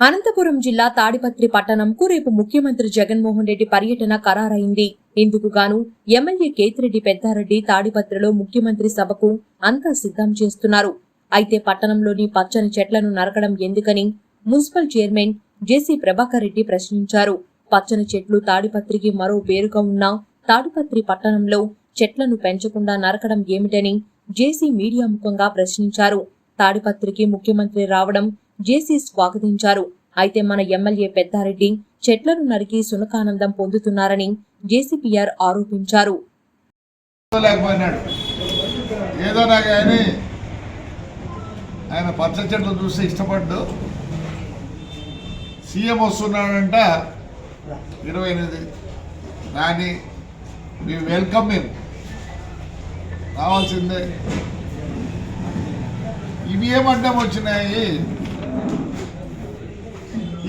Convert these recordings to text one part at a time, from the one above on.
అనంతపురం జిల్లా తాడిపత్రి పట్టణంకు రేపు ముఖ్యమంత్రి జగన్మోహన్ రెడ్డి పర్యటన ఖరారైంది. ఇందుకు గాను ఎమ్మెల్యే కేతిరెడ్డి పెద్దారెడ్డి తాడిపత్రిలో ముఖ్యమంత్రి సభకు అంతా సిద్ధం చేస్తున్నారు. అయితే పట్టణంలోని పచ్చని చెట్లను నరకడం ఎందుకని municipal chairman JC Prabhakar Reddy ప్రశ్నించారు. పచ్చని చెట్లు తాడిపత్రికి మరో పేరుగా ఉన్న తాడిపత్రి పట్టణంలో చెట్లను పెంచకుండా నరకడం ఏమిటని జేసీ మీడియా ముఖంగా ప్రశ్నించారు. తాడిపత్రికి ముఖ్యమంత్రి రావడం జేసీ స్వాగతించారు. అయితే మన ఎమ్మెల్యే పెద్దారెడ్డి చెట్లను నరికి సునకానందం పొందుతున్నారని జేసీపీఆర్ ఆరోపించారు. ఆయన పచ్చ చెట్లు చూస్తే ఇష్టపడ్డు. సీఎం వస్తున్నాడంట ఇరవై ఎనిమిది. నాని మేము వెల్కమ్ మేము. రావాల్సిందే. ఇవి ఏమడ్డం వచ్చినాయి?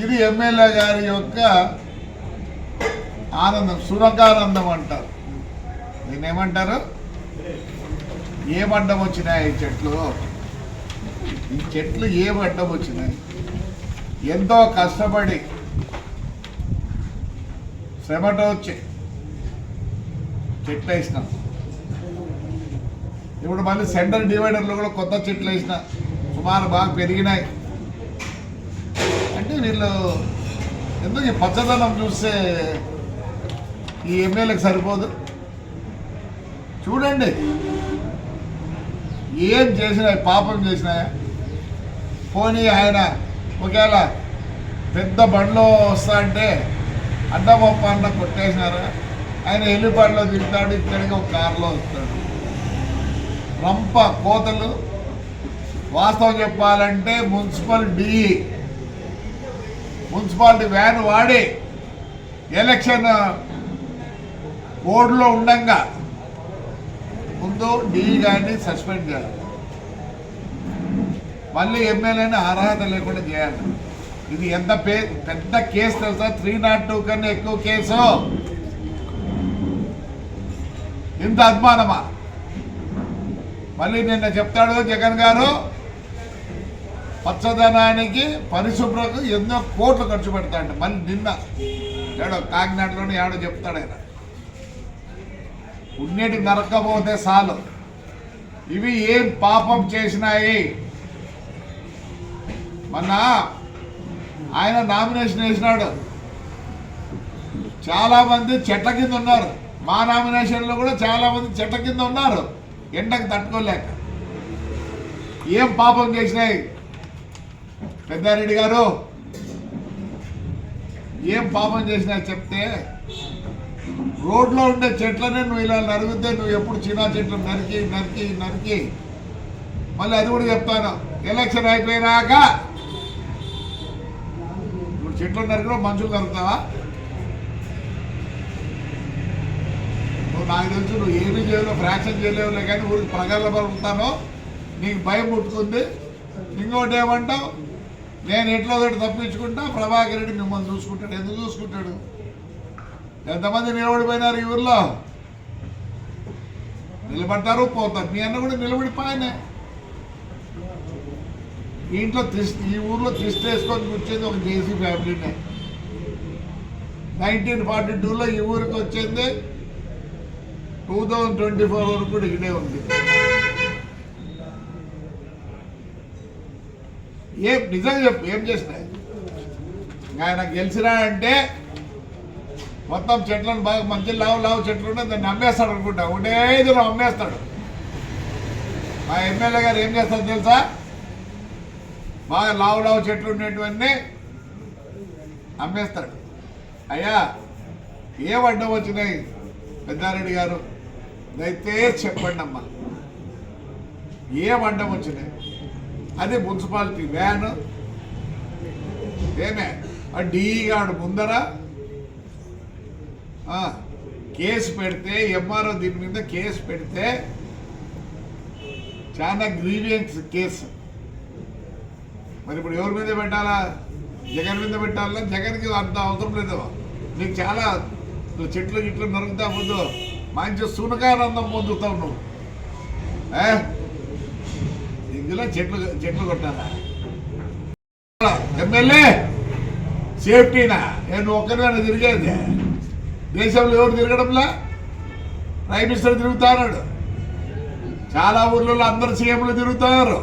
ఇది ఎమ్మెల్యే గారి యొక్క ఆనందం సురకానందం అంటారు. దీన్ని ఏమంటారు ఏ అడ్డం వచ్చినాయి ఈ చెట్లు? ఈ చెట్లు ఏ అడ్డం వచ్చినాయి? ఎంతో కష్టపడి శ్రమతో వచ్చి చెట్లు వేసినాం. ఇప్పుడు మళ్ళీ సెంటర్ డివైడర్లో కూడా కొత్త చెట్లు వేసిన సుమారు బాగా పెరిగినాయి. వీళ్ళు ఎందుకు ఈ పచ్చదనం చూస్తే ఈ ఎమ్మెల్యేకి సరిపోదు? చూడండి. ఏం చేసినా పాపం చేసినా పోనీ ఆయన ఒకవేళ పెద్ద బండ్లో వస్తా అంటే అడ్డమప్ప అన్న కొట్టేసినారా? ఆయన ఎల్లిపాడులో దిగుతాడు ఇక్కడికి ఒక కారులో వస్తాడు. రంప కోతలు. వాస్తవం చెప్పాలంటే మున్సిపల్ డిఈ మున్సిపాలిటీ వ్యాన్ వాడి ఎలక్షన్ బోర్డులో ఉండంగా ముందు డిఈ గారిని సస్పెండ్ చేయాలి. మళ్ళీ ఎమ్మెల్యేని అర్హత లేకుండా చేయాలి. ఇది ఎంత పే పెద్ద కేసు తెలుసా? త్రీ నాట్ టూ కన్నా ఎక్కువ కేసు. ఇంత అభిమానమా మళ్ళీ నిన్న చెప్తాడు జగన్ గారు పచ్చదనానికి పరిశుభ్రకు ఎన్నో కోట్లు ఖర్చు పెడతాడు మళ్ళీ నిన్న ఏడో కాకినాడలోనే ఏడో చెప్తాడు ఆయన. ఉన్నిటి నరకపోతే చాలు. ఇవి ఏం పాపం చేసినాయి? మొన్న ఆయన నామినేషన్ వేసినాడు. చాలామంది చెట్ల కింద ఉన్నారు. మా నామినేషన్లో కూడా చాలామంది చెట్ల కింద ఉన్నారు. ఎండకు తట్టుకోలేక. ఏం పాపం చేసినాయి? పెద్దారెడ్డి గారు ఏం పాపం చేసినా చెప్తే రోడ్లో ఉండే చెట్లనే నువ్వు ఇలా నరిగితే నువ్వు ఎప్పుడు చిన్న చెట్లు నరికి నరికి నరికి. మళ్ళీ అది కూడా చెప్తాను. ఎలక్షన్ అయిపోయినాక నువ్వు చెట్లు నరికినా మనుషులు నరుకుతావా? నువ్వు నాకు తెలుసు నువ్వు ఏమీ చేయలేవు ఫ్రాక్షన్ చేయలేవులే కానీ ఊరికి ప్రగల్భ పలుకుతాను నీకు భయం పుట్టుకుంది. ఇంకోటి ఏమంటావు? నేను ఎట్లా ఒకటి తప్పించుకుంటా ప్రభాకర్ రెడ్డి మిమ్మల్ని చూసుకుంటాడు. ఎందుకు చూసుకుంటాడు? ఎంతమంది నిలబడిపోయినారు ఈ ఊర్లో? నిలబడ్డారు పోతారు. మీ అన్న కూడా నిలబడిపోయానే ఇంట్లో ఈ ఊర్లో త్రిస్ట్ వేసుకొని కూర్చేది ఒక జేసీ ఫ్యామిలీనే నైన్టీన్ ఫార్టీ టూలో ఈ ఊరికి వచ్చింది. టూ థౌజండ్ ట్వంటీ ఫోర్ వరకు కూడా ఇక్కడే ఉంది. ఏం నిజంగా చెప్పు ఏం చేసినాయి ఆయన గెలిచినా అంటే మొత్తం చెట్లను బాగా మంచి లావు లావు చెట్లు ఉంటే దాన్ని అమ్మేస్తాడు అనుకుంటా. ఉండే దూరం అమ్మేస్తాడు. మా ఎమ్మెల్యే గారు ఏం చేస్తారు తెలుసా? బాగా లావు లావు చెట్లు ఉండేటివన్నీ అమ్మేస్తాడు. అయ్యా ఏం అడ్డం వచ్చినాయి? పెద్దారెడ్డి గారు దయచేసి చెప్పండి అమ్మా ఏం అడ్డం వచ్చినాయి? అది మున్సిపాలిటీ వ్యాన్. ఏమే? ఆ ముందర. కేసు పెడితే ఎంఆర్ఓ దీని మీద కేసు పెడితే చాలా గ్రీవియన్స్ కేసు. మరి ఇప్పుడు ఎవరి మీద పెట్టాలా? జగన్ మీద పెట్టాలా జగన్కి అంత అవసరం లేదు. నీకు చాలా చెట్లు గిట్లు నరుగుతా ముందు. మంచి సునకానందం పొందుతావు నువ్వు. ఇందులో చెట్లు చెట్లు కొట్టాలా? ఎమ్మెల్యే సేఫ్టీనా? నేను ఒక్కరిని తిరిగేది? దేశంలో ఎవరు తిరగడంలా? ప్రైమ్ మినిస్టర్ తిరుగుతున్నాడు చాలా ఊర్లలో అందరు సీఎంలు తిరుగుతున్నారు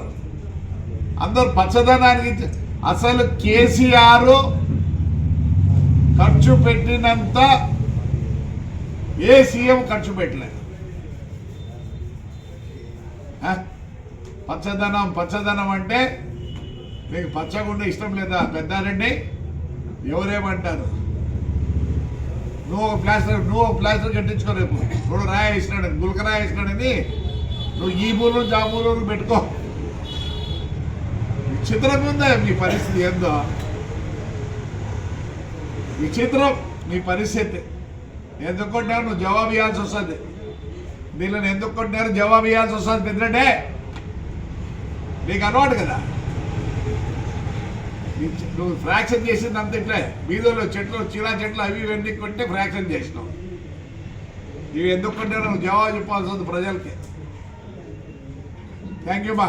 అందరు పచ్చదనానికి అసలు కేసీఆర్ ఖర్చు పెట్టినంత ఏ సీఎం ఖర్చు పెట్టలేదు. పచ్చదనం పచ్చదనం అంటే మీకు పచ్చగుండ ఇష్టం లేదా? పెద్దారండి ఎవరేమంటారు? నువ్వు ఒక ప్లాస్టర్ నువ్వు ఒక ప్లాస్టర్ కట్టించుకో రేపు. ఇప్పుడు రాయ వేసినాడని గులక రాయ వేసినాడని నువ్వు ఈ మూలు ఆ మూలు పెట్టుకో. విచిత్రం ఉందా మీ పరిస్థితి ఏందో? విచిత్రం మీ పరిస్థితి. ఎందుకు కొట్టినారు నువ్వు జవాబు ఇవ్వాల్సి వస్తుంది. దీనిలో ఎందుకు కొట్టినారు జవాబు ఇవ్వాల్సి వస్తుంది. ఎందుకంటే నీకు అలవాటు కదా. నువ్వు ఫ్రాక్షన్ చేసింది అంత ఇట్లే. బీదోలో చెట్లు చీరా చెట్లు అవి ఇవన్నీ కొంటే ఫ్రాక్షన్ చేసినావు. ఇవి ఎందుకు కొంటే నువ్వు జవాబు చెప్పాల్సి ఉంది ప్రజలకి. థ్యాంక్ యూ మా.